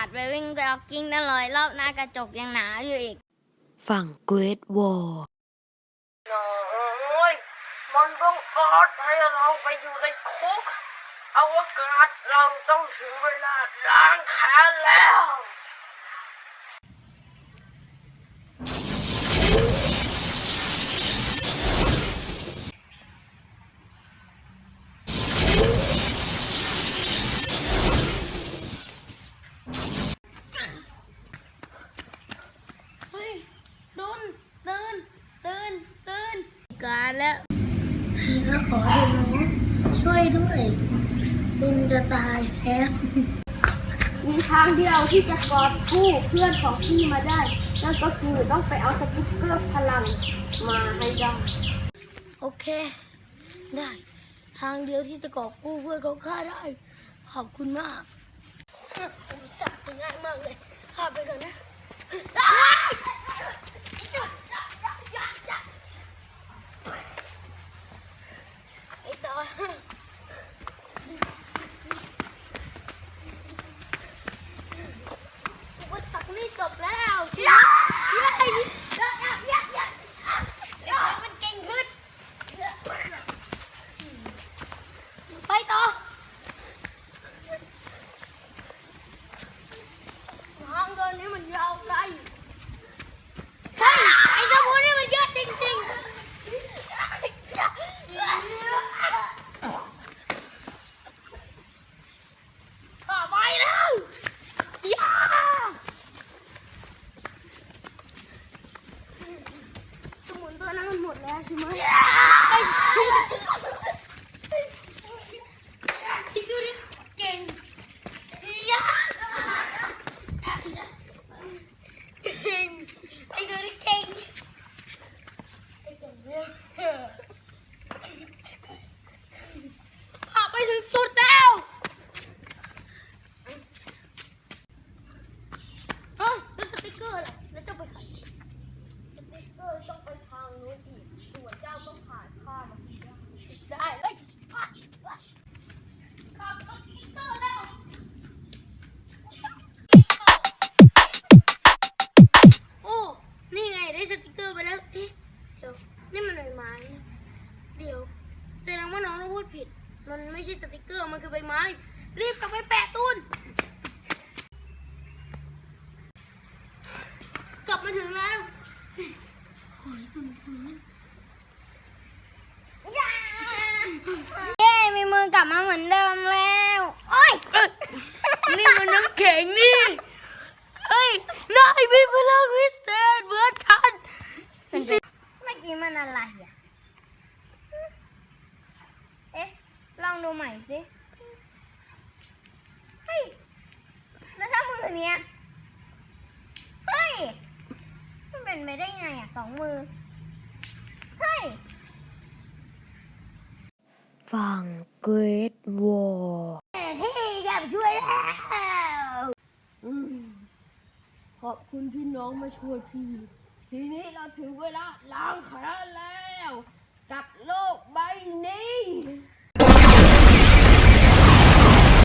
าสไปวิ่งจ็อกกิ้งนั่นลอยรอบหน้ากระจกยังหนาอยู่อีก ฝั่งเกรดวอลน้อยมันต้องอดให้เราไปอยู่ในคุกอวกาศเราต้องถึงเวลาล้างแค้นแล้ว เฮ้ยตุนตื่นตื่นตื่นการแล้วถ้าขอให้น้องช่วยด้วยตุนจะตายแล้วมีทางเดียวที่จะกอดกู้เพื่อนของพี่มาได้ นั่นก็คือต้องไปเอาสติ๊กเกอร์พลังมาให้ได้โอเค ได้ ทางเดียวที่จะกอบกู้เพื่อนของข้าได้ ขอบคุณมากผมสับง่ายมากเลยข้าไปก่อนนะ ไอ้ต่ออุปสรรคนี่จบแล้วเย้เย้เย้เย้เย้เย้เย้มันเก่งขึ้น ไปต่อทางเดินนี้มันยาวไกลใช่ไอ้สมุนนี่มันเยอะจริงๆข้าไปแล้วย่าสมุ นตัวนั้นมันหมดแล้วใช่ไหม ดผิด มันไม่ใช่สติกเกอร์ มันคือใบไม้ รีบกลับไปแปะตูน กลับมาถึงแล้วขอให้ตูนฟื้นเย้ มีมือกลับมาเหมือนเดิมแล้ว โอ้ย นี่มันน้ำแข็งนี่ เฮ้ยนายมีพลังวิเศษเหมือนฉัน เมื่อกี้มันอะไรอะ เอ๊ะ ลองดูใหม่สิเฮ้ยแล้วถ้ามือเนี้ยเฮ้ยมันเป็นไปได้ไงอะสองมือเฮ้ยฝั่งเกรดวอล เฮ้ยแกมาช่วยแล้วขอบคุณที่น้องมาช่วยพี่ ทีนี้เราถึงเวลาล้างแค้นแล้ว กับโลกใบนี้